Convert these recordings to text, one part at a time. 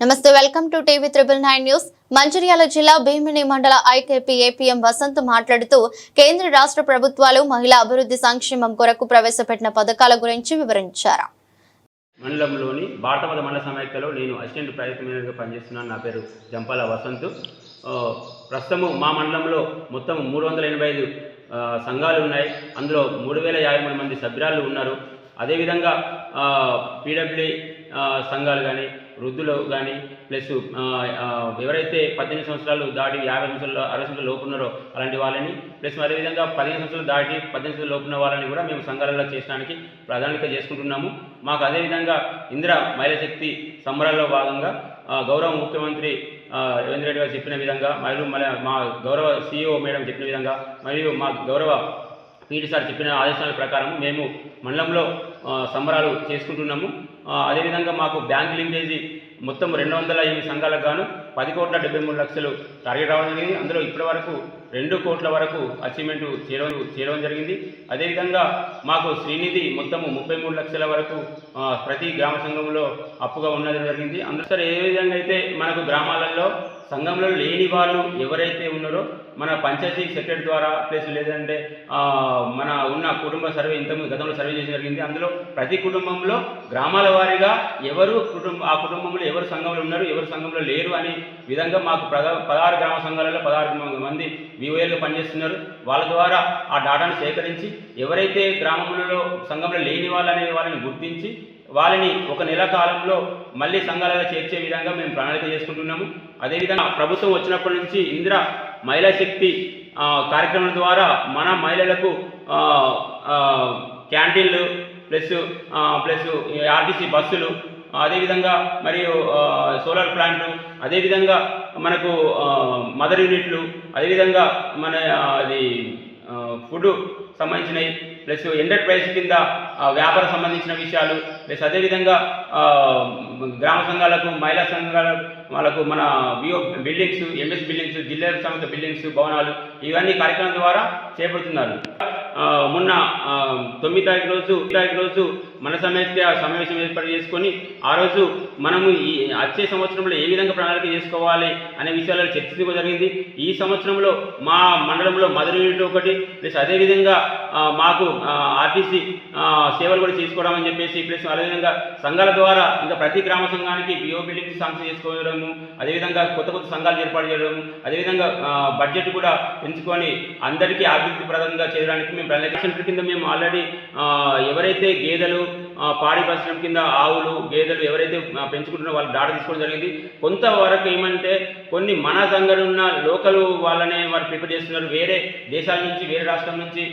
నమస్తే welcome to TV triple nine news. Mancherial జిల్లా భీమిని మండల ఐకేపీ ఏపీఎం వసంత్ మాట్లాడుతూ కేంద్ర రాష్ట్ర ప్రభుత్వాలు మహిళా అభివృద్ధి సంక్షేమం కొరకు ప్రవేశపెట్టిన పథకాల గురించి వివరించారు. మండలంలోని బాటపద మండల సమైక్యలో నేను అసిస్టెంట్ ప్రాజెక్ట్ మేనేజర్గా పనిచేస్తున్నాను. నా పేరు జంపాల వసంత్. ప్రస్తుతము మా మండలంలో మొత్తం మూడు వందల ఎనభై ఐదు సంఘాలు ఉన్నాయి. అందులో మూడు వేల యాభై మూడు మంది సభ్యురాలు ఉన్నారు. అదేవిధంగా పీడబ్ల్యూ సంఘాలు కానీ వృద్ధులు కానీ ప్లస్ ఎవరైతే పద్దెనిమిది సంవత్సరాలు దాటి యాభై సంవత్సరాలు అరవై సంవత్సరాలు లోపు ఉన్నారో అలాంటి వాళ్ళని ప్లస్ అదేవిధంగా పదిహేను సంవత్సరాలు దాటి పద్దెనిమిది సంవత్సరాలు లోపున్న వాళ్ళని కూడా మేము సంఘాలలో చేసడానికి ప్రాధాన్యత చేసుకుంటున్నాము. మాకు అదేవిధంగా ఇంద్ర మహిళా శక్తి సంబరాల్లో భాగంగా గౌరవ ముఖ్యమంత్రి రేవంత్ రెడ్డి గారు చెప్పిన విధంగా మరియు మా గౌరవ సీఈఓ మేడం చెప్పిన విధంగా మరియు మా గౌరవ పీటీ సార్ చెప్పిన ఆదేశాల ప్రకారం మేము మండలంలో సంబరాలు చేసుకుంటున్నాము. అదేవిధంగా మాకు బ్యాంక్ లింకేజీ మొత్తం రెండు వందల ఎనిమిది సంఘాలకు గాను పది కోట్ల డెబ్బై మూడు లక్షలు టార్గెట్ రావడం జరిగింది. అందులో ఇప్పటి వరకు రెండు కోట్ల వరకు అచీవ్మెంట్ చేయడం చేయడం జరిగింది. అదేవిధంగా మాకు శ్రీనిధి మొత్తము ముప్పై మూడు లక్షల వరకు ప్రతి గ్రామ సంఘంలో అప్పుగా ఉన్నది జరిగింది. అందులో ఏ విధంగా అయితే మనకు గ్రామాలలో సంఘంలో లేని వాళ్ళు ఎవరైతే ఉన్నారో మన పంచాయతీ సెక్రటరీ ద్వారా ప్లస్ లేదంటే మన ఉన్న కుటుంబ సర్వే ఇంతకుముందు గతంలో సర్వే చేసి జరిగింది. అందులో ప్రతి కుటుంబంలో గ్రామాల వారీగా ఎవరు కుటుంబ ఆ కుటుంబంలో ఎవరు సంఘంలో ఉన్నారు ఎవరు సంఘంలో లేరు అనే విధంగా మాకు ప్రధా పదహారు గ్రామ సంఘాలలో పదహారు మంది వివోఏలుగా పనిచేస్తున్నారు. వాళ్ళ ద్వారా ఆ డాటాను సేకరించి ఎవరైతే గ్రామంలో సంఘంలో లేని వాళ్ళనే వాళ్ళని గుర్తించి వాళ్ళని ఒక నెల కాలంలో మళ్ళీ సంఘాలలో చేర్చే విధంగా మేము ప్రణాళిక చేసుకుంటున్నాము. అదేవిధంగా ప్రభుత్వం వచ్చినప్పటి నుంచి ఇంద్ర మహిళా శక్తి కార్యక్రమం ద్వారా మన మహిళలకు క్యాంటీన్లు ప్లస్ ప్లస్ ఆర్టీసీ బస్సులు అదేవిధంగా మరియు సోలార్ ప్లాంట్ అదేవిధంగా మనకు మదర్ యూనిట్లు అదేవిధంగా మన అది ఫుడ్ సంబంధించినవి ప్లస్ ఎంటర్ప్రైజ్ కింద ఆ, వ్యాపారం సంబంధించిన విషయాలు ప్లస్ అదేవిధంగా గ్రామ సంఘాలకు మహిళా సంఘాలకు వాళ్ళకు మన బిఓ బిల్డింగ్స్ ఎంఎస్ బిల్డింగ్స్ జిల్లా సంస్థ బిల్డింగ్స్ భవనాలు ఇవన్నీ కార్యక్రమం ద్వారా చేపడుతున్నారు. మొన్న తొమ్మిది తారీఖు రోజు తారీఖు రోజు మన సమస్య సమావేశం ఏర్పాటు చేసుకొని ఆ రోజు మనము ఈ వచ్చే సంవత్సరంలో ఏ విధంగా ప్రణాళిక చేసుకోవాలి అనే విషయాలను చర్చించడం జరిగింది. ఈ సంవత్సరంలో మా మండలంలో మదర్ యూనిట్ ఒకటి ప్లస్ అదేవిధంగా మాకు ఆర్టీసీ సేవలు కూడా చేసుకోవడం అని చెప్పేసి ప్లస్ అదేవిధంగా సంఘాల ద్వారా ఇంకా ప్రతి గ్రామ సంఘానికి బిఓ బిల్డింగ్ శాంక్షన్ చేసుకోవడము అదేవిధంగా కొత్త కొత్త సంఘాలు ఏర్పాటు చేయడము అదేవిధంగా బడ్జెట్ కూడా పెంచుకొని అందరికీ అభివృద్ధి ప్రదంగా చేయడానికి మేము ప్రణాళిక కింద మేము ఆల్రెడీ ఎవరైతే గేదెలు పాడి పరిశ్రమ కింద ఆవులు గేదెలు ఎవరైతే పెంచుకుంటున్నారో వాళ్ళు డాటా తీసుకోవడం జరిగింది. కొంతవరకు ఏమంటే కొన్ని మన సంఘాలు ఉన్న లోకల్ వాళ్ళనే వారు ప్రిపేర్ చేస్తున్నారు. వేరే దేశాల నుంచి వేరే రాష్ట్రం నుంచి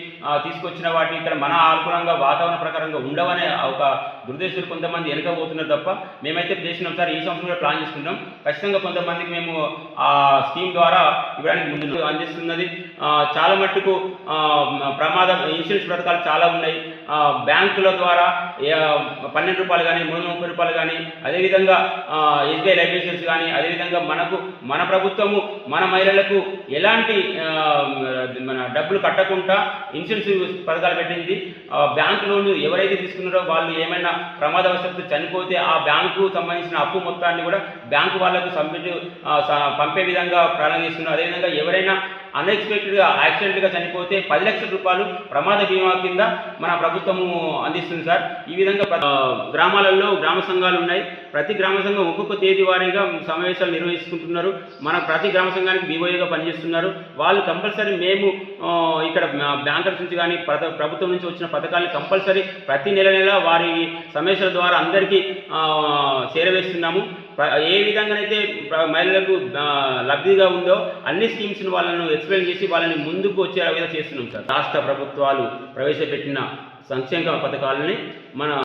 తీసుకొచ్చిన వాటిని ఇక్కడ మన అనుకూలంగా వాతావరణ ప్రకారంగా ఉండవనే ఒక దుర్దేశులు కొంతమంది వెనకపోతున్నారు తప్ప మేమైతే చేసిన సార్ ఈ సంవత్సరం కూడా ప్లాన్ చేసుకుంటాం ఖచ్చితంగా కొంతమందికి మేము ఆ స్కీమ్ ద్వారా ఇవ్వడానికి ముందు అందిస్తున్నది. చాలా మట్టుకు ప్రమాద ఇన్సూరెన్స్ పథకాలు చాలా ఉన్నాయి. బ్యాంకుల ద్వారా పన్నెండు రూపాయలు కానీ మూడు ముప్పై రూపాయలు కానీ అదేవిధంగా ఎస్బీఐ లైఫ్ ఇన్సూరెన్స్ కానీ అదేవిధంగా మనకు మన ప్రభుత్వము మన మహిళలకు ఎలాంటి మన డబ్బులు కట్టకుండా ఇన్సూరెన్స్ పథకాలు పెట్టింది. ఆ, బ్యాంకు లోన్లు ఎవరైతే తీసుకున్నారో వాళ్ళు ఏమైనా ప్రమాదవశాత్తు చనిపోతే ఆ బ్యాంకు సంబంధించిన అప్పు మొత్తాన్ని కూడా బ్యాంకు వాళ్ళకు సబ్మిట్ పంపే విధంగా ప్రారంభిస్తున్నారు అదేవిధంగా ఎవరైనా అన్ఎక్స్పెక్టెడ్గా యాక్సిడెంట్గా చనిపోతే పది లక్షల రూపాయలు ప్రమాద బీమా కింద మన ప్రభుత్వము అందిస్తుంది సార్. ఈ విధంగా గ్రామాలలో గ్రామ సంఘాలు ఉన్నాయి. ప్రతి గ్రామ సంఘం ఒక్కొక్క తేదీ వారీగా సమావేశాలు నిర్వహిస్తుంటున్నారు. మన ప్రతి గ్రామ సంఘానికి బీఓఏగా పనిచేస్తున్నారు. వాళ్ళు కంపల్సరీ మేము ఇక్కడ బ్యాంకర్స్ నుంచి కానీ ప్ర- ప్రభుత్వం నుంచి వచ్చిన పథకాలు కంపల్సరీ ప్రతి నెల నెల వారి సమావేశాల ద్వారా అందరికీ చేరవేస్తున్నాము. ఏ విధంగానైతే మహిళలకు లబ్ధిగా ఉందో అన్ని స్కీమ్స్ వాళ్ళను ఎక్స్ప్లెయిన్ చేసి వాళ్ళని ముందుకు వచ్చే విధంగా చేస్తున్నాం సార్. రాష్ట్ర ప్రభుత్వాలు ప్రవేశపెట్టిన సంక్షేమ పథకాలని మన